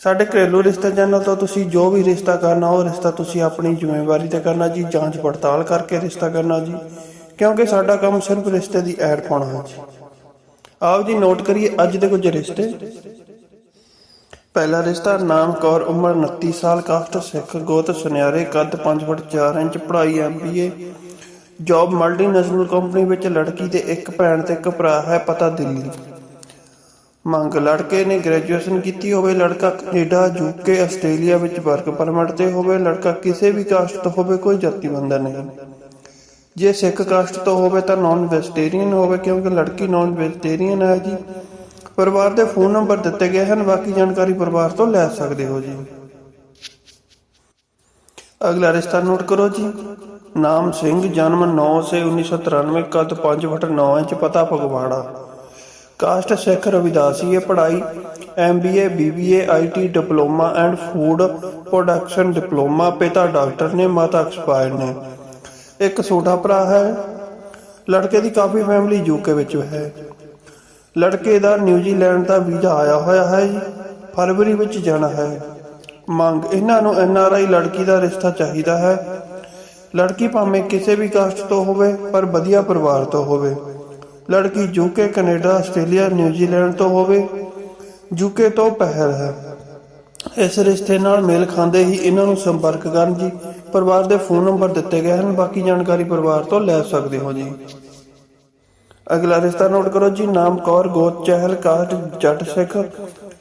ਸਾਡੇ ਘਰੇਲੂ ਰਿਸ਼ਤੇ ਚੈਨਲ ਤੋਂ ਤੁਸੀਂ ਜੋ ਵੀ ਰਿਸ਼ਤਾ ਕਰਨਾ, ਉਹ ਰਿਸ਼ਤਾ ਤੁਸੀਂ ਆਪਣੀ ਜ਼ਿੰਮੇਵਾਰੀ ਤੇ ਕਰਨਾ ਜੀ, ਜਾਂਚ ਪੜਤਾਲ ਕਰਕੇ ਰਿਸ਼ਤਾ ਕਰਨਾ ਜੀ। ਕਿਉਂਕਿ ਸਾਡਾ ਕੰਮ ਸਿਰਫ ਰਿਸ਼ਤੇ ਦੀ ਐਡ ਪਾਉਣਾ ਹੈ ਜੀ। ਆਓ ਜੀ ਨੋਟ ਕਰੀਏ ਅੱਜ ਦੇ ਕੁਝ ਰਿਸ਼ਤੇ। ਪਹਿਲਾ ਰਿਸ਼ਤਾ, ਨਾਮ ਕੌਰ, ਉਮਰ 29 ਸਾਲ, ਕਾਸਟ ਸਿੱਖ, ਗੋਤ ਸੁਨਿਆਰੇ, ਕੱਦ 5 ਫੁੱਟ 4 ਇੰਚ, ਪੜ੍ਹਾਈ ਐਮਬੀਏ ਜੌਬ ਮਲਟੀਨੈਸ਼ਨਲ ਕੰਪਨੀ ਵਿੱਚ ਲੜਕੀ ਦੇ ਇੱਕ ਭੈਣ ਤੇ ਇੱਕ ਭਰਾ ਹੈ, ਪਤਾ ਦਿੱਲੀ। ਮੰਗ ਲੜਕੇ ਨੇ ਗ੍ਰੈਜੂਏਸ਼ਨ ਕੀਤੀ ਹੋਵੇ, ਲੜਕਾ ਕੈਨੇਡਾ ਯੂਕੇ ਆਸਟ੍ਰੇਲੀਆ ਵਿੱਚ ਵਰਕ ਪਰਮਿਟ ਤੇ ਹੋਵੇ, ਲੜਕਾ ਕਿਸੇ ਵੀ ਕਾਸਟ ਤੋਂ ਹੋਵੇ, ਕੋਈ ਜਾਤੀ ਬੰਧਨ ਨਹੀਂ। ਜੇ ਸਿੱਖ ਕਾਸਟ ਤੋਂ ਹੋਵੇ ਤਾਂ ਨਾਨ ਵੈਜੀਟੇਰੀਅਨ ਹੋਵੇ, ਕਿਉਂਕਿ ਲੜਕੀ ਨਾਨ ਵੈਜੀਟੇਰੀਅਨ ਹੈ ਜੀ। ਪਰਿਵਾਰ ਦੇ ਫੋਨ ਨੰਬਰ ਦਿੱਤੇ ਗਏ ਹਨ, ਬਾਕੀ ਜਾਣਕਾਰੀ ਪਰਿਵਾਰ ਤੋਂ ਲੈ ਸਕਦੇ ਹੋ ਜੀ। ਅਗਲਾ ਰਿਸ਼ਤਾ ਨੋਟ ਕਰੋ ਜੀ। ਨਾਮ ਸਿੰਘ, ਜਨਮ 9 ਸੇ 1993 ਕਦ 5 ਫੁੱਟ 9 ਇੰਚ, ਪਤਾ ਫਗਵਾੜਾ। ਕਾਸਟ ਸਿੱਖ ਰਵਿਦਾਸੀ ਹੈ ਪੜ੍ਹਾਈ MBA BBA IT diploma and food production diploma ਪਿਤਾ ਡਾਕਟਰ ਨੇ, ਮਾਤਾ ਐਕਸਪਾਇਰ ਨੇ। ਇੱਕ ਛੋਟਾ ਭਰਾ ਹੈ, ਲੜਕੇ ਦੀ ਕਾਫੀ ਫੈਮਿਲੀ ਯੂਕੇ ਵਿੱਚ ਹੈ। ਲੜਕੇ ਦਾ ਨਿਊਜ਼ੀਲੈਂਡ ਦਾ ਵੀਜ਼ਾ ਆਇਆ ਹੋਇਆ ਹੈ ਫਰਵਰੀ ਵਿੱਚ ਜਾਣਾ ਹੈ। ਮੰਗ, ਇਹਨਾਂ ਨੂੰ ਐਨਆਰਆਈ ਲੜਕੀ ਦਾ ਰਿਸ਼ਤਾ ਚਾਹੀਦਾ ਹੈ। ਲੜਕੀ ਭਾਵੇਂ ਕਿਸੇ ਵੀ ਕਾਸਟ ਤੋਂ ਹੋਵੇ, ਪਰ ਵਧੀਆ ਪਰਿਵਾਰ ਤੋਂ ਹੋਵੇ। ਲੜਕੀ ਯੂਕੇ, ਕੈਨੇਡਾ, ਆਸਟ੍ਰੇਲੀਆ ਨਿਊਜ਼ੀਲੈਂਡ ਤੋਂ ਹੋਵੇ, ਯੂਕੇ ਤੋਂ ਪਹਿਲ ਹੈ। ਇਸ ਰਿਸ਼ਤੇ ਨਾਲ ਮੇਲ ਖਾਂਦੇ ਹੀ ਇਹਨਾਂ ਨੂੰ ਸੰਪਰਕ ਕਰਨ ਜੀ। ਪਰਿਵਾਰ ਦੇ ਫੋਨ ਨੰਬਰ ਦਿੱਤੇ ਗਏ ਹਨ, ਬਾਕੀ ਜਾਣਕਾਰੀ ਪਰਿਵਾਰ ਤੋਂ ਲੈ ਸਕਦੇ ਹੋ ਜੀ। ਅਗਲਾ ਰਿਸ਼ਤਾ ਨੋਟ ਕਰੋ ਜੀ, ਨਾਮ ਕੌਰ, ਗੋਤ, ਚਹਿਲ ਕਾਸਟ ਜੱਟ ਸਿੱਖ,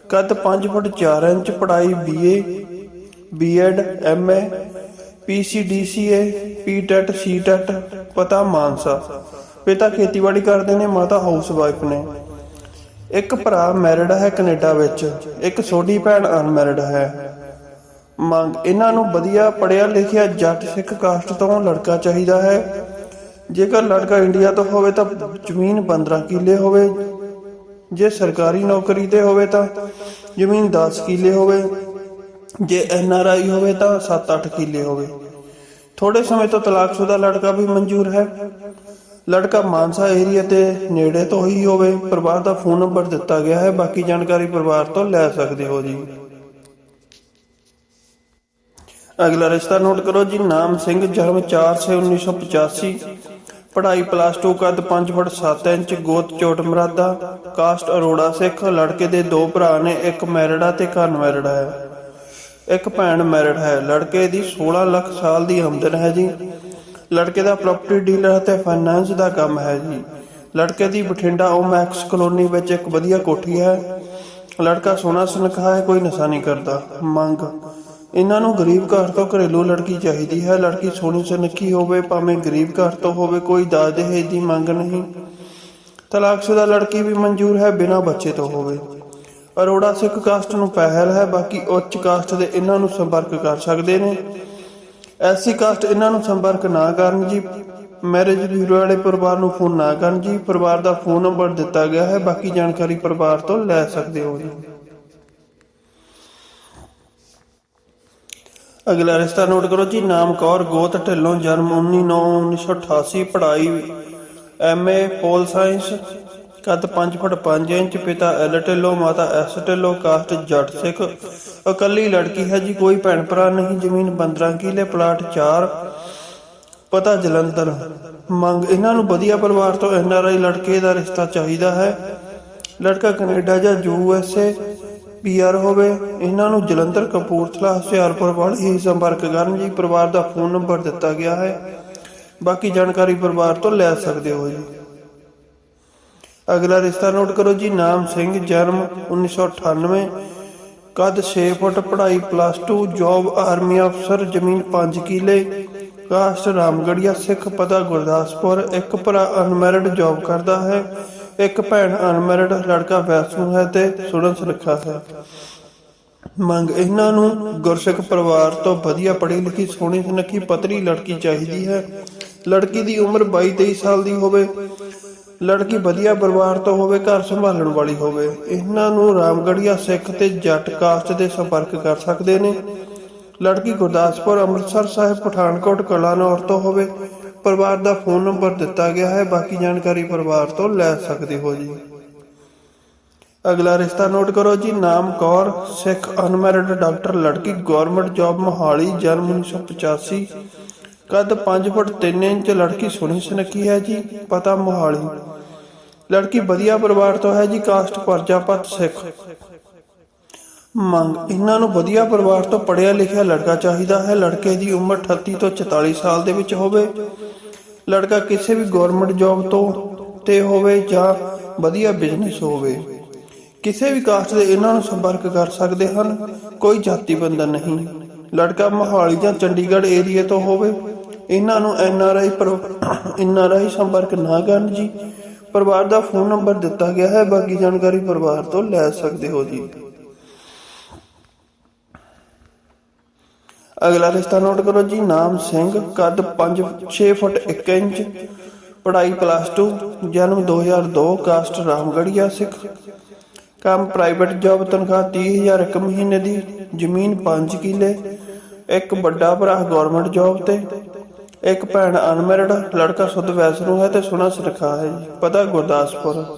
ਕੱਦ 5 ਫੁੱਟ 4 ਇੰਚ, ਪੜ੍ਹਾਈ BA BEd MA PCDCA PTET CTET ਪਤਾ ਮਾਨਸਾ। ਪਿਤਾ ਖੇਤੀਬਾੜੀ ਕਰਦੇ ਨੇ ਮਾਤਾ ਹਾਊਸ ਵਾਈਫ ਨੇ। ਇੱਕ ਭਰਾ ਮੈਰਿਡ ਹੈ ਕੈਨੇਡਾ ਵਿੱਚ, ਇੱਕ ਛੋਟੀ ਭੈਣ ਅਨਮੈਰਿਡ ਹੈ। ਮੰਗ, ਇਹਨਾਂ ਨੂੰ ਵਧੀਆ ਪੜਿਆ ਲਿਖਿਆ ਜੱਟ ਸਿੱਖ ਕਾਸਟ ਤੋਂ ਲੜਕਾ ਚਾਹੀਦਾ ਹੈ। ਜੇਕਰ ਲੜਕਾ ਇੰਡੀਆ ਤੋਂ ਹੋਵੇ ਤਾਂ ਜ਼ਮੀਨ 15 ਕਿੱਲੇ ਹੋਵੇ। ਜੇ ਸਰਕਾਰੀ ਨੌਕਰੀ ਤੇ ਹੋਵੇ ਤਾਂ ਜ਼ਮੀਨ 10 ਕਿੱਲੇ ਹੋਵੇ। ਜੇ ਐਨ ਆਰ ਆਈ ਹੋਵੇ ਤਾਂ 7-8 ਕਿੱਲੇ ਹੋਵੇ। ਥੋੜੇ ਸਮੇਂ ਤੋਂ ਤਲਾਕਸ਼ੁਦਾ ਲੜਕਾ ਵੀ ਮਨਜ਼ੂਰ ਹੈ। ਲੜਕਾ ਮਾਨਸਾ ਏਰੀਆ ਤੇ ਨੇੜੇ ਤੋਂ ਹੀ ਹੋਵੇ, ਪਰਿਵਾਰ ਦਾ ਫੋਨ ਨੰਬਰ ਦਿੱਤਾ ਗਿਆ ਹੈ, ਬਾਕੀ ਜਾਣਕਾਰੀ ਪਰਿਵਾਰ ਤੋਂ ਲੈ ਸਕਦੇ ਹੋ ਜੀ। ਅਗਲਾ ਰਿਸ਼ਤਾ ਨੋਟ ਕਰੋ ਜੀ, ਨਾਮ ਸਿੰਘ, ਜਨਮ 4 ਸੇ 1985 ਪੜ੍ਹਾਈ ਪਲੱਸ 2 ਕੱਦ 5 ਫੁੱਟ 7 ਇੰਚ, ਗੋਤ ਚੋਟ ਮਰਾਦਾ ਕਾਸਟ ਅਰੋੜਾ ਸਿੱਖ, ਲੜਕੇ ਦੇ ਦੋ ਭਰਾ ਨੇ, ਇੱਕ ਮੈਰਿਡ ਆ ਤੇ ਇੱਕ ਅਨਮੈਰਿਡ ਹੈ ਇੱਕ ਭੈਣ ਮੈਰਿਡ ਹੈ, ਲੜਕੇ ਦੀ 16 ਲੱਖ ਸਾਲ ਦੀ ਆਮਦਨ ਹੈ ਜੀ। ਲੜਕੇ ਦਾ ਪ੍ਰਾਪਰਟੀ ਡੀਲਰ ਅਤੇ ਫਾਈਨਾਂਸ ਦਾ ਕੰਮ ਹੈ ਜੀ। ਲੜਕੇ ਦੀ ਬਠਿੰਡਾ ਓਮੈਕਸ ਕਲੋਨੀ ਵਿੱਚ ਇੱਕ ਵਧੀਆ ਕੋਠੀ ਹੈ। ਲੜਕਾ ਸੋਹਣਾ ਸੁਨੱਖਾ ਹੈ, ਕੋਈ ਨਸ਼ਾ ਨਹੀਂ ਕਰਦਾ। ਮੰਗ। ਇਹਨਾਂ ਨੂੰ ਗਰੀਬ ਘਰ ਤੋਂ ਘਰੇਲੂ ਲੜਕੀ ਚਾਹੀਦੀ ਹੈ। ਲੜਕੀ ਸੋਹਣੀ ਸੁਨੱਖੀ ਹੋਵੇ, ਭਾਵੇਂ ਗਰੀਬ ਘਰ ਤੋਂ ਹੋਵੇ, ਕੋਈ ਦਾਜ ਦਹੇਜ ਦੀ ਮੰਗ ਨਹੀਂ। ਤਲਾਕਸ਼ੁਦਾ ਲੜਕੀ ਵੀ ਮਨਜ਼ੂਰ ਹੈ, ਬਿਨਾਂ ਬੱਚੇ ਤੋਂ ਹੋਵੇ। ਅਰੋੜਾ ਸਿੱਖ ਕਾਸਟ ਨੂੰ ਪਹਿਲ ਹੈ, ਬਾਕੀ ਉੱਚ ਕਾਸਟ ਦੇ ਇਹਨਾਂ ਨੂੰ ਸੰਪਰਕ ਕਰ ਸਕਦੇ ਨੇ। ਐਸੀ ਕਾਸਟ ਇਹਨਾਂ ਨੂੰ ਸੰਪਰਕ ਨਾ ਕਰਨ ਜੀ। ਮੈਰਿਜ ਬਿਊਰੋ ਵਾਲੇ ਪਰਿਵਾਰ ਨੂੰ ਫੋਨ ਨਾ ਕਰਨ ਜੀ। ਪਰਿਵਾਰ ਦਾ ਫੋਨ ਨੰਬਰ ਦਿੱਤਾ ਗਿਆ ਹੈ। ਬਾਕੀ ਜਾਣਕਾਰੀ ਪਰਿਵਾਰ ਤੋਂ ਲੈ ਸਕਦੇ ਹੋ ਜੀ। ਅਗਲਾ ਰਿਸ਼ਤਾ ਨੋਟ ਕਰੋ ਜੀ। ਨਾਮ ਕੌਰ ਗੋਤ ਢਿੱਲੋਂ ਜਨਮ 19/9/1988 ਪੜ੍ਹਾਈ ਐਮਏ ਪੋਲ ਸਾਇੰਸ ਕੱਦ 5 ਫੁੱਟ 5 ਇੰਚ, ਪਿਤਾ ਐਲ ਢਿੱਲੋਂ ਮਾਤਾ ਐਸ ਢਿੱਲੋਂ ਕਾਸਟ ਜੱਟ ਸਿੱਖ। ਇਕੱਲੀ ਲੜਕੀ ਹੈ ਜੀ, ਕੋਈ ਭੈਣ ਭਰਾ ਨਹੀਂ, ਜ਼ਮੀਨ 15 ਕਿੱਲੇ, ਪਲਾਟ 4 ਪਤਾ ਜਲੰਧਰ। ਮੰਗ, ਇਹਨਾਂ ਨੂੰ ਵਧੀਆ ਪਰਿਵਾਰ ਤੋਂ ਐਨ ਆਰ ਆਈ ਲੜਕੇ ਦਾ ਰਿਸ਼ਤਾ ਚਾਹੀਦਾ ਹੈ। ਲੜਕਾ ਕੈਨੇਡਾ ਜਾਂ U S A P R ਹੋਵੇ, ਇਹਨਾਂ ਨੂੰ ਜਲੰਧਰ, ਕਪੂਰਥਲਾ, ਹੁਸ਼ਿਆਰਪੁਰ ਵਾਲੇ ਹੀ ਸੰਪਰਕ ਕਰਨ ਜੀ ਪਰਿਵਾਰ ਦਾ ਫੋਨ ਨੰਬਰ ਦਿੱਤਾ ਗਿਆ ਹੈ। ਬਾਕੀ ਜਾਣਕਾਰੀ ਪਰਿਵਾਰ ਤੋਂ ਲੈ ਸਕਦੇ ਹੋ ਜੀ। ਅਗਲਾ ਰਿਸ਼ਤਾ ਨੋਟ ਕਰੋ ਜੀ, ਨਾਮ ਸਿੰਘ, ਜਨਮ 1998 ਕੱਦ 6 ਫੁੱਟ, ਪੜ੍ਹਾਈ ਪਲੱਸ 2 ਜੌਬ ਆਰਮੀ ਅਫਸਰ ਜ਼ਮੀਨ 5 ਕਿੱਲੇ, ਕਾਸਟ ਰਾਮਗੜੀਆ ਸਿੱਖ ਪਤਾ ਗੁਰਦਾਸਪੁਰ, ਇੱਕ ਭਰਾ ਅਨਮੈਰਿਡ ਜੌਬ ਕਰਦਾ ਹੈ, ਇੱਕ ਭੈਣ ਅਨਮੈਰਿਡ ਲੜਕਾ ਵੈਸੂ ਹੈ ਤੇ ਸੁਣਨ ਸੁਨੱਖਾ ਹੈ। ਮੰਗ ਇਹਨਾਂ ਨੂੰ, ਗੁਰਸਿੱਖ ਪਰਿਵਾਰ ਤੋਂ ਵਧੀਆ ਪੜ੍ਹੀ ਲਿਖੀ, ਸੋਹਣੀ ਸੁਨੱਖੀ ਪਤਰੀ ਲੜਕੀ ਚਾਹੀਦੀ ਹੈ। ਲੜਕੀ ਦੀ ਉਮਰ 22 23 ਸਾਲ ਦੀ ਹੋਵੇ ਲੜਕੀ ਵਧੀਆ ਪਰਿਵਾਰ ਤੋਂ ਹੋਵੇ, ਘਰ ਸੰਭਾਲਣ ਵਾਲੀ ਹੋਵੇ, ਇਹਨਾਂ ਨੂੰ ਰਾਮਗੜੀਆ ਸਿੱਖ ਤੇ ਜੱਟ ਕਾਸਟ ਦੇ ਸੰਪਰਕ ਕਰ ਸਕਦੇ ਨੇ। ਲੜਕੀ ਗੁਰਦਾਸਪੁਰ ਅੰਮ੍ਰਿਤਸਰ ਸਾਹਿਬ, ਪਠਾਨਕੋਟ ਕਲਾਨੌਰ ਤੋਂ ਹੋਵੇ, ਪਰਿਵਾਰ ਦਾ ਫੋਨ ਨੰਬਰ ਦਿੱਤਾ ਗਿਆ ਹੈ, ਬਾਕੀ ਜਾਣਕਾਰੀ ਪਰਿਵਾਰ ਤੋਂ ਲੈ ਸਕਦੇ ਹੋ ਜੀ। ਅਗਲਾ ਰਿਸ਼ਤਾ ਨੋਟ ਕਰੋ ਜੀ, ਨਾਮ ਕੌਰ, ਸਿੱਖ ਅਨਮੈਰਿਡ ਡਾਕਟਰ, ਲੜਕੀ ਗਵਰਨਮੈਂਟ ਜੌਬ, ਮੋਹਾਲੀ, ਜਨਮ 1985 ਕੱਦ 5 ਫੁੱਟ 3 ਇੰਚ, ਲੜਕੀ ਸੁਣੀ ਸੁਨੱਖੀ ਹੈ ਜੀ, ਪਤਾ ਮੋਹਾਲੀ। ਲੜਕੀ ਵਧੀਆ ਪਰਿਵਾਰ ਤੋਂ ਹੈ ਜੀ, ਕਾਸਟ ਪਰਜਾਪਤ ਸਿੱਖ। ਮੰਗ, ਇਹਨਾਂ ਨੂੰ ਵਧੀਆ ਪਰਿਵਾਰ ਤੋਂ ਪੜਿਆ ਲਿਖਿਆ ਲੜਕਾ ਚਾਹੀਦਾ ਹੈ। ਲੜਕੇ ਦੀ ਉਮਰ 38 ਤੋਂ 44 ਸਾਲ ਦੇ ਵਿੱਚ ਹੋਵੇ। ਲੜਕਾ ਕਿਸੇ ਵੀ ਗਵਰਨਮੈਂਟ ਜੌਬ ਤੋਂ ਤੇ ਹੋਵੇ ਜਾਂ ਵਧੀਆ ਬਿਜ਼ਨਸ ਹੋਵੇ। ਕਿਸੇ ਵੀ ਕਾਸਟ ਦੇ ਇਹਨਾਂ ਨੂੰ ਸੰਪਰਕ ਕਰ ਸਕਦੇ ਹਨ। ਕੋਈ ਜਾਤੀ ਬੰਧਨ ਨਹੀਂ। ਲੜਕਾ ਮੋਹਾਲੀ ਜਾਂ ਚੰਡੀਗੜ੍ਹ ਏਰੀਆ ਤੋਂ ਹੋਵੇ। ਇਹਨਾਂ ਨੂੰ ਐਨ ਆਰ ਆਈ ਸੰਪਰਕ ਨਾ ਕਰਨ ਜੀ। ਪਰਿਵਾਰ ਦਾ ਫੋਨ ਨੰਬਰ ਦਿੱਤਾ ਗਿਆ ਹੈ। ਬਾਕੀ ਜਾਣਕਾਰੀ ਪਰਿਵਾਰ ਤੋਂ ਲੈ ਸਕਦੇ ਹੋ ਜੀ। ਅਗਲਾ ਰਿਸ਼ਤਾ ਨੋਟ ਕਰੋ ਜੀ। ਨਾਮ ਸਿੰਘ, ਕੱਦ 5 6 ਫੁੱਟ 1 ਇੰਚ, ਪੜ੍ਹਾਈ ਪਲੱਸ 2 ਜਨਮ 2002 ਕਾਸਟ ਰਾਮਗੜੀਆ ਸਿੱਖ। ਕੰਮ ਪ੍ਰਾਈਵੇਟ ਜੌਬ ਤਨਖਾਹ 30000 ਇੱਕ ਮਹੀਨੇ ਦੀ, ਜ਼ਮੀਨ 5 ਕਿੱਲੇ, ਇੱਕ ਵੱਡਾ ਭਰਾ ਗਵਰਨਮੈਂਟ ਜੌਬ ਤੇ ਇੱਕ ਭੈਣ ਅਨਮੈਰਿਡ, ਲੜਕਾ ਸੁਧ ਵੈਸਰੂ ਹੈ ਤੇ ਸੁਣਾ ਸੁਰਖਾ ਹੈ ਪਤਾ ਗੁਰਦਾਸਪੁਰ।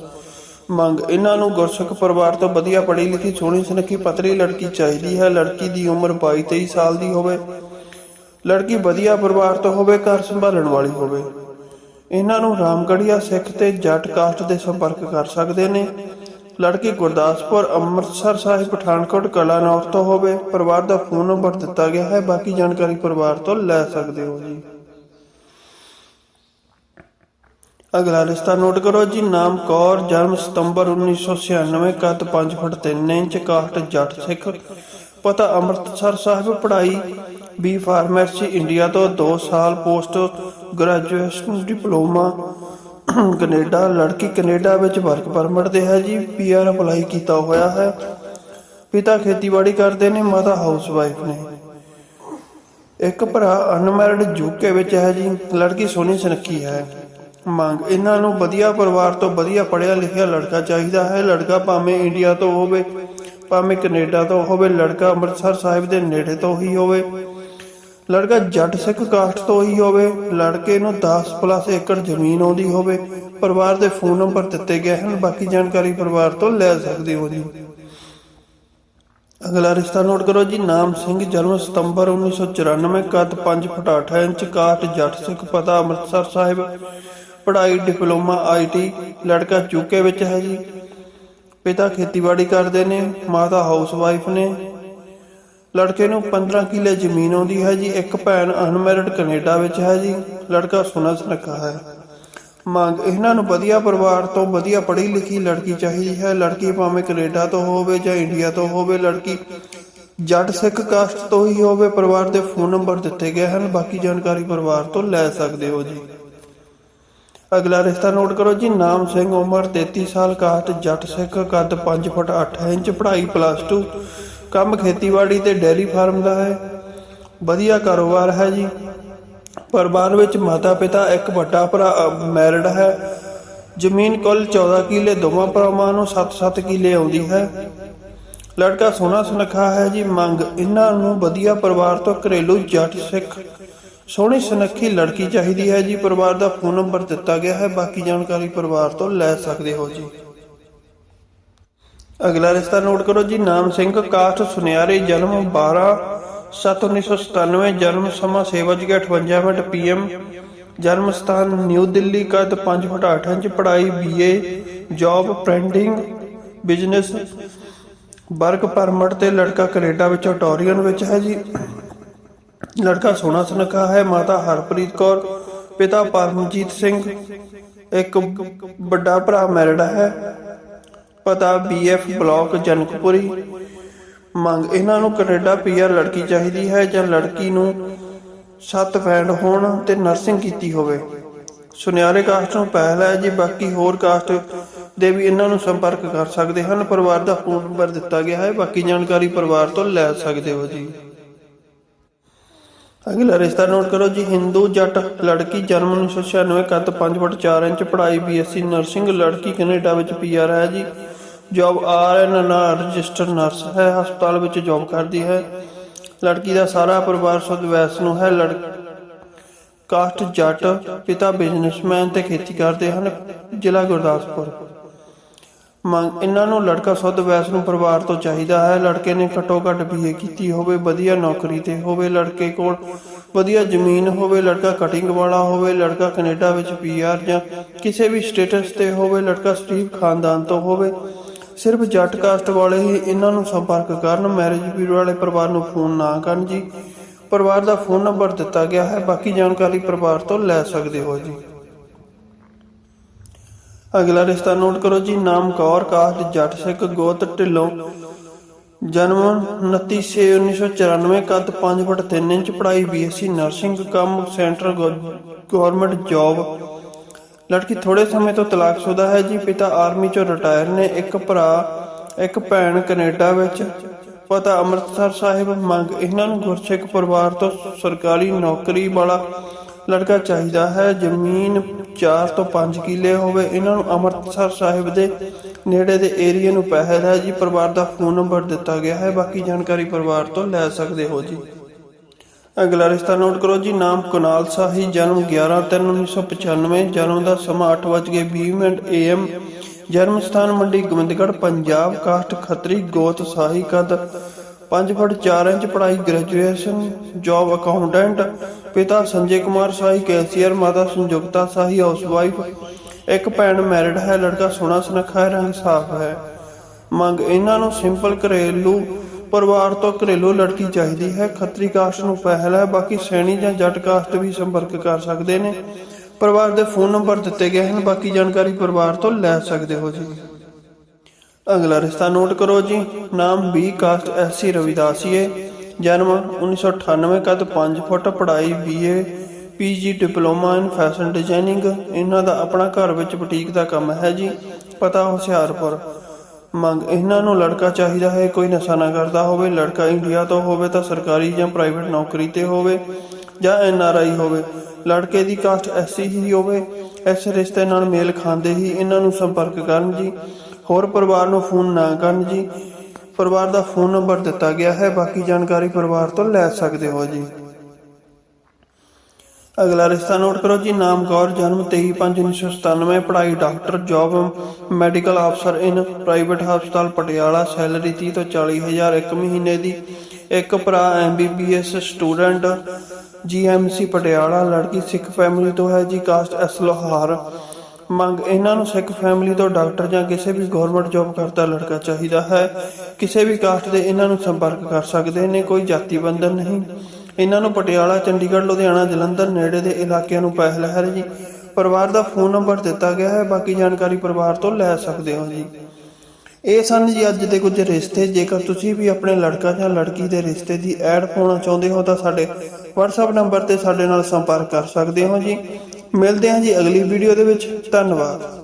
ਮੰਗ, ਇਹਨਾਂ ਨੂੰ ਗੁਰਸਿੱਖ ਪਰਿਵਾਰ ਤੋਂ ਵਧੀਆ ਪੜ੍ਹੀ ਲਿਖੀ ਸੋਹਣੀ ਸੁਨੱਖੀ ਪਤਲੀ ਲੜਕੀ ਚਾਹੀਦੀ ਹੈ। ਲੜਕੀ ਦੀ ਉਮਰ 22 23 ਸਾਲ ਦੀ ਹੋਵੇ। ਲੜਕੀ ਵਧੀਆ ਪਰਿਵਾਰ ਤੋਂ ਹੋਵੇ, ਘਰ ਸੰਭਾਲਣ ਵਾਲੀ ਹੋਵੇ। ਇਹਨਾਂ ਨੂੰ ਰਾਮਗੜੀਆ ਸਿੱਖ ਤੇ ਜੱਟ ਕਾਸਟ ਦੇ ਸੰਪਰਕ ਕਰ ਸਕਦੇ ਨੇ। ਲੜਕੀ ਗੁਰਦਾਸਪੁਰ, ਅੰਮ੍ਰਿਤਸਰ ਸਾਹਿਬ, ਪਠਾਨਕੋਟ, ਕਲਾਨੌਰ ਤੋਂ ਹੋਵੇ। ਪਰਿਵਾਰ ਦਾ ਫੋਨ ਨੰਬਰ ਦਿੱਤਾ ਗਿਆ ਹੈ। ਬਾਕੀ ਜਾਣਕਾਰੀ ਪਰਿਵਾਰ ਤੋਂ ਲੈ ਸਕਦੇ ਹੋ ਜੀ। ਅਗਲਾ ਰਿਸ਼ਤਾ ਨੋਟ ਕਰੋ ਜੀ, ਨਾਮ ਕੌਰ, ਜਨਮ ਸਤੰਬਰ 1996 ਕੱਦ 5 ਫੁੱਟ 3 ਇੰਚ ਕਾਸਟ ਜੱਟ ਸਿੱਖ, ਪਤਾ ਅੰਮ੍ਰਿਤਸਰ ਸਾਹਿਬ, ਪੜ੍ਹਾਈ ਬੀ ਫਾਰਮੇਸੀ ਇੰਡੀਆ ਤੋਂ 2 ਸਾਲ ਪੋਸਟ ਗ੍ਰੈਜੂਏਸ਼ਨ ਡਿਪਲੋਮਾ ਕੈਨੇਡਾ, ਲੜਕੀ ਕੈਨੇਡਾ ਵਿੱਚ ਵਰਕ ਪਰਮਿਟ ਤੇ ਹੈ ਜੀ ਪੀਆਰ ਅਪਲਾਈ ਕੀਤਾ ਹੋਇਆ ਹੈ। ਪਿਤਾ ਖੇਤੀਬਾੜੀ ਕਰਦੇ ਨੇ, ਮਾਤਾ ਹਾਊਸ ਵਾਈਫ ਨੇ। ਇੱਕ ਭਰਾ ਅਨਮੈਰਿਡ ਯੂਕੇ ਵਿੱਚ ਹੈ ਜੀ, ਲੜਕੀ ਸੋਨੀ ਸੁਨੱਖੀ ਹੈ। ਮੰਗ। ਇਹਨਾਂ ਨੂੰ ਵਧੀਆ ਪਰਿਵਾਰ ਤੋਂ ਵਧੀਆ ਪੜ੍ਹਿਆ ਲਿਖਿਆ ਲੜਕਾ ਚਾਹੀਦਾ ਹੈ। ਲੜਕਾ ਭਾਵੇਂ ਇੰਡੀਆ ਤੋਂ ਹੋਵੇ, ਭਾਵੇਂ ਕੈਨੇਡਾ ਤੋਂ ਹੋਵੇ, ਲੜਕਾ ਅੰਮ੍ਰਿਤਸਰ ਸਾਹਿਬ ਦੇ ਨੇੜੇ ਤੋਂ ਹੀ ਹੋਵੇ, ਲੜਕਾ ਜੱਟ ਸਿੱਖ ਕਾਸਟ ਤੋਂ ਹੀ ਹੋਵੇ, ਲੜਕੇ ਨੂੰ 10 ਪਲੱਸ ਏਕੜ ਜ਼ਮੀਨ ਆਉਂਦੀ ਹੋਵੇ, ਪਰਿਵਾਰ ਦੇ ਫੋਨ ਨੰਬਰ ਦਿੱਤੇ ਗਏ ਹਨ। ਬਾਕੀ ਜਾਣਕਾਰੀ ਪਰਿਵਾਰ ਤੋਂ ਲੈ ਸਕਦੇ ਹੋ ਜੀ। ਅਗਲਾ ਰਿਸ਼ਤਾ ਨੋਟ ਕਰੋ ਜੀ, ਨਾਮ ਸਿੰਘ, ਜਨਮ ਸਤੰਬਰ 1994 ਕੱਦ 5 ਫੁੱਟ 8 ਇੰਚ ਕਾਸਟ ਜੱਟ ਸਿੱਖ ਪਤਾ, ਅੰਮ੍ਰਿਤਸਰ ਸਾਹਿਬ। ਪੜ੍ਹਾਈ, ਡਿਪਲੋਮਾ ਆਈਟੀ ਲੜਕਾ ਚੂਕੇ ਵਿੱਚ ਹੈ ਜੀ। ਪਿਤਾ ਖੇਤੀਬਾੜੀ ਕਰਦੇ ਨੇ, ਮਾਤਾ ਹਾਊਸ ਵਾਈਫ ਨੇ। ਲੜਕੇ ਨੂੰ 15 ਕਿੱਲੇ ਜ਼ਮੀਨ ਆਉਂਦੀ ਹੈ ਜੀ, ਇੱਕ ਭੈਣ ਅਨਮੈਰਿਡ ਕੈਨੇਡਾ ਵਿੱਚ ਹੈ ਜੀ। ਲੜਕਾ ਸੁਨਾ ਸੁਨੱਖਾ ਹੈ। ਮੰਗ, ਇਹਨਾਂ ਨੂੰ ਵਧੀਆ ਪਰਿਵਾਰ ਤੋਂ ਵਧੀਆ ਪੜ੍ਹੀ ਲਿਖੀ ਲੜਕੀ ਚਾਹੀਦੀ ਹੈ। ਲੜਕੀ ਭਾਵੇਂ ਕੈਨੇਡਾ ਤੋਂ ਹੋਵੇ ਜਾਂ ਇੰਡੀਆ ਤੋਂ ਹੋਵੇ, ਲੜਕੀ ਜੱਟ ਸਿੱਖ ਕਾਸਟ ਤੋਂ ਹੀ ਹੋਵੇ, ਪਰਿਵਾਰ ਦੇ ਫੋਨ ਨੰਬਰ ਦਿੱਤੇ ਗਏ ਹਨ। ਬਾਕੀ ਜਾਣਕਾਰੀ ਪਰਿਵਾਰ ਤੋਂ ਲੈ ਸਕਦੇ ਹੋ ਜੀ। ਅਗਲਾ ਰਿਸ਼ਤਾ ਨੋਟ ਕਰੋ ਜੀ। ਨਾਮ ਸਿੰਘ, ਉਮਰ 33 ਸਾਲ ਕਾਸਟ ਜੱਟ ਸਿੱਖ, ਕੱਦ 5 ਫੁੱਟ 8 ਇੰਚ, ਪੜ੍ਹਾਈ ਪਲੱਸ 2 ਕੰਮ ਖੇਤੀਬਾੜੀ ਤੇ ਡੈਰੀ ਫਾਰਮ ਦਾ ਹੈ। ਵਧੀਆ ਕਾਰੋਬਾਰ ਹੈ ਜੀ। ਪਰਿਵਾਰ ਵਿੱਚ ਮਾਤਾ ਪਿਤਾ ਇੱਕ ਵੱਡਾ ਭਰਾ ਮੈਰਿਡ ਹੈ। ਜ਼ਮੀਨ ਕੁੱਲ 14 ਕਿੱਲੇ, ਦੋਵਾਂ ਭਰਾਵਾਂ ਨੂੰ 7-7 ਕਿੱਲੇ ਆਉਂਦੀ ਹੈ। ਲੜਕਾ ਸੋਹਣਾ ਸੁਨੱਖਾ ਹੈ ਜੀ, ਮੰਗ ਇਹਨਾਂ ਨੂੰ ਵਧੀਆ ਪਰਿਵਾਰ ਤੋਂ ਘਰੇਲੂ ਜੱਟ ਸਿੱਖ। ਸੋਹਣੀ ਸੁਨੱਖੀ ਲੜਕੀ ਚਾਹੀਦੀ ਹੈ ਜੀ, ਪਰਿਵਾਰ ਦਾ ਫੋਨ ਨੰਬਰ ਦਿੱਤਾ ਗਿਆ ਹੈ, ਬਾਕੀ ਜਾਣਕਾਰੀ ਪਰਿਵਾਰ ਤੋਂ ਲੈ ਸਕਦੇ ਹੋ ਜੀ। ਅਗਲਾ ਰਿਸ਼ਤਾ ਨੋਟ ਕਰੋ ਜੀ, ਨਾਮ ਸਿੰਘ ਕਾਸਟ ਸੁਨਿਆਰੇ, ਜਨਮ 12 7 1997 ਜਨਮ ਸਮਾਂ 6 ਵਜੇ 58 ਮਿੰਟ ਪੀਐਮ ਜਨਮ ਸਥਾਨ ਨਿਊ ਦਿੱਲੀ, ਕੱਦ 5 ਫੁੱਟ 8 ਇੰਚ, ਪੜ੍ਹਾਈ BA job printing, business, work permit ਤੇ ਲੜਕਾ ਕੈਨੇਡਾ ਵਿੱਚ ਆਟੋਰੀਅਨ ਵਿੱਚ ਹੈ ਜੀ। ਲੜਕਾ ਸੋਹਣਾ ਸੁਨਖਾ ਹੈ, ਮਾਤਾ ਹਰਪ੍ਰੀਤ ਕੌਰ, ਪਿਤਾ ਪਰਮਜੀਤ ਸਿੰਘ, ਇੱਕ ਵੱਡਾ ਭਰਾ ਮੈਰਿਡ ਹੈ। ਪਤਾ ਬੀਐਫ ਬਲਾਕ ਜਨਕਪੁਰੀ। ਮੰਗ ਇਹਨਾਂ ਨੂੰ ਕੈਨੇਡਾ ਪੀਆਰ ਲੜਕੀ ਚਾਹੀਦੀ ਹੈ ਜਾਂ ਲੜਕੀ ਨੂੰ ਸੱਤ ਫੈਂਡ ਹੋਣ ਤੇ ਨਰਸਿੰਗ ਕੀਤੀ ਹੋਵੇ। ਸੁਨਿਆਰੇ ਕਾਸਟ ਨੂੰ ਪਹਿਲ ਹੈ ਜੀ, ਬਾਕੀ ਹੋਰ ਕਾਸਟ ਦੇ ਵੀ ਇਹਨਾਂ ਨੂੰ ਸੰਪਰਕ ਕਰ ਸਕਦੇ ਹਨ। ਪਰਿਵਾਰ ਦਾ ਫੋਨ ਨੰਬਰ ਦਿੱਤਾ ਗਿਆ ਹੈ, ਬਾਕੀ ਜਾਣਕਾਰੀ ਪਰਿਵਾਰ ਤੋਂ ਲੈ ਸਕਦੇ ਹੋ ਜੀ। ਅਗਲਾ ਰਿਸ਼ਤਾ ਨੋਟ ਕਰੋ ਜੀ ਹਿੰਦੂ ਜੱਟ ਲੜਕੀ ਜਨਮ 1996 ਕੱਦ 5 ਫੁੱਟ 4 ਇੰਚ, ਪੜ੍ਹਾਈ ਬੀਐਸਸੀ ਨਰਸਿੰਗ ਲੜਕੀ ਕੈਨੇਡਾ ਵਿੱਚ ਪੀਆਰ ਹੈ ਜੀ। ਜੌਬ ਆਰਐਨ ਨਾਲ ਨਰਸ ਹੈ, ਹਸਪਤਾਲ ਵਿੱਚ ਜੌਬ ਕਰਦੀ ਹੈ। ਲੜਕੀ ਦਾ ਸਾਰਾ ਪਰਿਵਾਰ ਸੁਧ ਵੈਸ ਹੈ। ਲੜ ਕਾਸਟ ਜੱਟ ਪਿਤਾ ਬਿਜ਼ਨਸਮੈਨ ਤੇ ਖੇਤੀ ਕਰਦੇ ਹਨ, ਜ਼ਿਲ੍ਹਾ ਗੁਰਦਾਸਪੁਰ। ਮੰਗ ਇਹਨਾਂ ਨੂੰ ਲੜਕਾ ਸੁੱਧ ਵੈਸ ਨੂੰ ਪਰਿਵਾਰ ਤੋਂ ਚਾਹੀਦਾ ਹੈ। ਲੜਕੇ ਨੇ ਘੱਟੋ ਘੱਟ ਬੀਏ ਕੀਤੀ ਹੋਵੇ, ਵਧੀਆ ਨੌਕਰੀ ਤੇ ਹੋਵੇ। ਲੜਕੇ ਕੋਲ ਵਧੀਆ ਜ਼ਮੀਨ ਹੋਵੇ, ਲੜਕਾ ਕਟਿੰਗ ਵਾਲਾ ਹੋਵੇ, ਲੜਕਾ ਕੈਨੇਡਾ ਵਿੱਚ ਪੀਆਰ ਜਾਂ ਕਿਸੇ ਵੀ ਸਟੇਟਸ ਤੇ ਹੋਵੇ, ਲੜਕਾ ਸ਼ਰੀਫ ਖਾਨਦਾਨ ਤੋਂ ਹੋਵੇ। ਸਿਰਫ ਜੱਟ ਕਾਸਟ ਵਾਲੇ ਹੀ ਇਹਨਾਂ ਨੂੰ ਸੰਪਰਕ ਕਰਨ ਮੈਰਿਜ ਬਿਊਰੋ ਵਾਲੇ ਪਰਿਵਾਰ ਨੂੰ ਫੋਨ ਨਾ ਕਰਨ ਜੀ। ਪਰਿਵਾਰ ਦਾ ਫੋਨ ਨੰਬਰ ਦਿੱਤਾ ਗਿਆ ਹੈ, ਬਾਕੀ ਜਾਣਕਾਰੀ ਪਰਿਵਾਰ ਤੋਂ ਲੈ ਸਕਦੇ ਹੋ ਜੀ। ਅਗਲਾ ਰਿਸ਼ਤਾ ਨੋਟ ਕਰੋ ਜੀ, ਨਾਮ ਕੌਰ, ਕਾਸਟ ਜੱਟ ਸਿੱਖ, ਗੋਤ ਢਿੱਲੋਂ। ਜਨਮ 29/6/1994 ਕੱਦ 5 ਫੁੱਟ 3 ਇੰਚ, ਪੜ੍ਹਾਈ ਬੀਐਸਸੀ ਨਰਸਿੰਗ ਕੰਮ ਸੈਂਟਰ ਗਵਰਨਮੈਂਟ ਜੌਬ ਲੜਕੀ ਥੋੜੇ ਸਮੇਂ ਤੋਂ ਤਲਾਕਸ਼ੁਦਾ ਹੈ ਜੀ। ਪਿਤਾ ਆਰਮੀ ਚੋਂ ਰਿਟਾਇਰ ਨੇ। ਇੱਕ ਭਰਾ, ਇੱਕ ਭੈਣ ਕੈਨੇਡਾ ਵਿੱਚ। ਪਤਾ ਅੰਮ੍ਰਿਤਸਰ ਸਾਹਿਬ ਮੰਗ ਇਹਨਾਂ ਨੂੰ ਗੁਰਸਿੱਖ ਪਰਿਵਾਰ ਤੋਂ ਸਰਕਾਰੀ ਨੌਕਰੀ ਵਾਲਾ ਲੜਕਾ ਚਾਹੀਦਾ ਹੈ। ਜ਼ਮੀਨ 4 ਤੋਂ 5 ਕਿੱਲੇ ਹੋਵੇ। ਇਹਨਾਂ ਨੂੰ ਅੰਮ੍ਰਿਤਸਰ ਸਾਹਿਬ ਦੇ ਨੇੜੇ ਦੇ ਏਰੀਆ ਨੂੰ ਪਹਿਲ ਹੈ ਜੀ। ਪਰਿਵਾਰ ਦਾ ਫੋਨ ਨੰਬਰ ਦਿੱਤਾ ਗਿਆ ਹੈ। ਬਾਕੀ ਜਾਣਕਾਰੀ ਪਰਿਵਾਰ ਤੋਂ ਲੈ ਸਕਦੇ ਹੋ ਜੀ। ਅਗਲਾ ਰਿਸ਼ਤਾ ਨੋਟ ਕਰੋ ਜੀ, ਨਾਮ ਕੁਨਾਲ ਸਾਹੀ, ਜਨਮ 11/3/1995 ਜਨਮ ਦਾ ਸਮਾਂ 8:20 AM ਜਨਮ ਸਥਾਨ ਮੰਡੀ ਗੋਬਿੰਦਗੜ੍ਹ, ਪੰਜਾਬ, ਕਾਸਟ ਖੱਤਰੀ, ਗੋਤ ਸਾਹੀ ਕਦ 5 ਫੁੱਟ 4 ਇੰਚ ਪੜ੍ਹਾਈ ਗ੍ਰੈਜੂਏਸ਼ਨ ਜੌਬ ਅਕਾਊਂਟੈਂਟ ਪਿਤਾ ਸੰਜੇ ਕੁਮਾਰ ਸਾਹੀ, ਕੈਸ਼ੀਅਰ, ਮਾਤਾ ਸੰਯੁਕਤਾ ਸਾਹੀ ਹਾਊਸਵਾਈਫ ਇੱਕ ਭੈਣ ਮੈਰਿਡ ਹੈ, ਲੜਕਾ ਸੋਹਣਾ ਸੁਨੱਖਾ ਹੈ ਰੰਗ ਸਾਫ਼ ਹੈ। ਮੰਗ ਇਹਨਾਂ ਨੂੰ ਸਿੰਪਲ ਘਰੇਲੂ ਪਰਿਵਾਰ ਤੋਂ ਘਰੇਲੂ ਲੜਕੀ ਚਾਹੀਦੀ ਹੈ। ਖੱਤਰੀ ਕਾਸਟ ਨੂੰ ਪਹਿਲ ਹੈ। ਬਾਕੀ ਸੈਣੀ ਜਾਂ ਜੱਟ ਕਾਸਟ ਵੀ ਸੰਪਰਕ ਕਰ ਸਕਦੇ ਨੇ। ਪਰਿਵਾਰ ਦੇ ਫੋਨ ਨੰਬਰ ਦਿੱਤੇ ਗਏ ਹਨ। ਬਾਕੀ ਜਾਣਕਾਰੀ ਪਰਿਵਾਰ ਤੋਂ ਲੈ ਸਕਦੇ ਹੋ ਜੀ। ਅਗਲਾ ਰਿਸ਼ਤਾ ਨੋਟ ਕਰੋ ਜੀ। ਨਾਮ ਬੀ ਕਾਸਟ ਐਸਸੀ ਰਵਿਦਾਸੀਏ ਜਨਮ 1998 ਕੱਦ 5 ਫੁੱਟ, ਪੜ੍ਹਾਈ BA PG diploma in fashion designing ਇਹਨਾਂ ਦਾ ਆਪਣਾ ਘਰ ਵਿੱਚ ਬੁਟੀਕ ਦਾ ਕੰਮ ਹੈ ਜੀ। ਪਤਾ ਹੁਸ਼ਿਆਰਪੁਰ। ਮੰਗ, ਇਹਨਾਂ ਨੂੰ ਲੜਕਾ ਚਾਹੀਦਾ ਹੈ, ਕੋਈ ਨਸ਼ਾ ਨਾ ਕਰਦਾ ਹੋਵੇ, ਲੜਕਾ ਇੰਡੀਆ ਤੋਂ ਹੋਵੇ ਤਾਂ ਸਰਕਾਰੀ ਜਾਂ ਪ੍ਰਾਈਵੇਟ ਨੌਕਰੀ ਤੇ ਹੋਵੇ ਜਾਂ ਐਨ ਆਰ ਆਈ ਹੋਵੇ। ਲੜਕੇ ਦੀ ਕਾਸਟ ਐਸੀ ਹੀ ਹੋਵੇ, ਇਸ ਰਿਸ਼ਤੇ ਨਾਲ ਮੇਲ ਖਾਂਦੇ ਹੀ ਇਹਨਾਂ ਨੂੰ ਸੰਪਰਕ ਕਰਨ ਜੀ। ਹੋਰ ਪਰਿਵਾਰ ਨੂੰ ਫੋਨ ਨਾ ਕਰਨ ਜੀ। ਪਰਿਵਾਰ ਦਾ ਫੋਨ ਨੰਬਰ ਦਿੱਤਾ ਗਿਆ ਹੈ, ਬਾਕੀ ਜਾਣਕਾਰੀ ਪਰਿਵਾਰ ਤੋਂ ਲੈ ਸਕਦੇ ਹੋ ਜੀ। ਅਗਲਾ ਰਿਸ਼ਤਾ ਨੋਟ ਕਰੋ ਜੀ, ਨਾਮ ਕੌਰ ਜਨਮ 23/5/1997 ਪੜ੍ਹਾਈ ਡਾਕਟਰ, ਜੌਬ ਮੈਡੀਕਲ ਅਫਸਰ ਇਨ ਪ੍ਰਾਈਵੇਟ ਹਸਪਤਾਲ ਪਟਿਆਲਾ, ਸੈਲਰੀ 30 ਤੋਂ 40 ਹਜ਼ਾਰ ਇੱਕ ਮਹੀਨੇ ਦੀ। ਇੱਕ ਭਰਾ ਐਮਬੀਬੀਐਸ ਸਟੂਡੈਂਟ ਜੀਐਮਸੀ ਪਟਿਆਲਾ, ਲੜਕੀ ਸਿੱਖ ਫੈਮਿਲੀ ਤੋਂ ਹੈ ਜੀ, ਕਾਸਟ ਐਸ ਲੋਹਾਰ। ਮੰਗ, ਇਹਨਾਂ ਨੂੰ ਸਿੱਖ ਫੈਮਿਲੀ ਤੋਂ ਡਾਕਟਰ ਜਾਂ ਕਿਸੇ ਵੀ ਗਵਰਨਮੈਂਟ ਜੌਬ ਕਰਦਾ ਲੜਕਾ ਚਾਹੀਦਾ ਹੈ। ਕਿਸੇ ਵੀ ਕਾਸਟ ਦੇ ਇਹਨਾਂ ਨੂੰ ਸੰਪਰਕ ਕਰ ਸਕਦੇ ਨੇ, ਕੋਈ ਜਾਤੀ ਬੰਧਨ ਨਹੀਂ। ਇਹਨਾਂ ਨੂੰ ਪਟਿਆਲਾ, ਚੰਡੀਗੜ੍ਹ, ਲੁਧਿਆਣਾ, ਜਲੰਧਰ ਨੇੜੇ ਦੇ ਇਲਾਕਿਆਂ ਨੂੰ ਪਹਿਲ ਹੈ ਜੀ। ਪਰਿਵਾਰ ਦਾ ਫੋਨ ਨੰਬਰ ਦਿੱਤਾ ਗਿਆ ਹੈ, ਬਾਕੀ ਜਾਣਕਾਰੀ ਪਰਿਵਾਰ ਤੋਂ ਲੈ ਸਕਦੇ ਹੋ ਜੀ। ਇਹ ਸਨ ਜੀ ਅੱਜ ਦੇ ਕੁਝ ਰਿਸ਼ਤੇ। ਜੇਕਰ ਤੁਸੀਂ ਵੀ ਆਪਣੇ ਲੜਕਾ ਜਾਂ ਲੜਕੀ ਦੇ ਰਿਸ਼ਤੇ ਦੀ ਐਡ ਪਾਉਣਾ ਚਾਹੁੰਦੇ ਹੋ ਤਾਂ ਸਾਡੇ WhatsApp ਨੰਬਰ ਤੇ ਸਾਡੇ ਨਾਲ ਸੰਪਰਕ ਕਰ ਸਕਦੇ ਹੋ ਜੀ। ਮਿਲਦੇ ਹਾਂ ਜੀ ਅਗਲੀ ਵੀਡੀਓ ਦੇ ਵਿੱਚ। ਧੰਨਵਾਦ।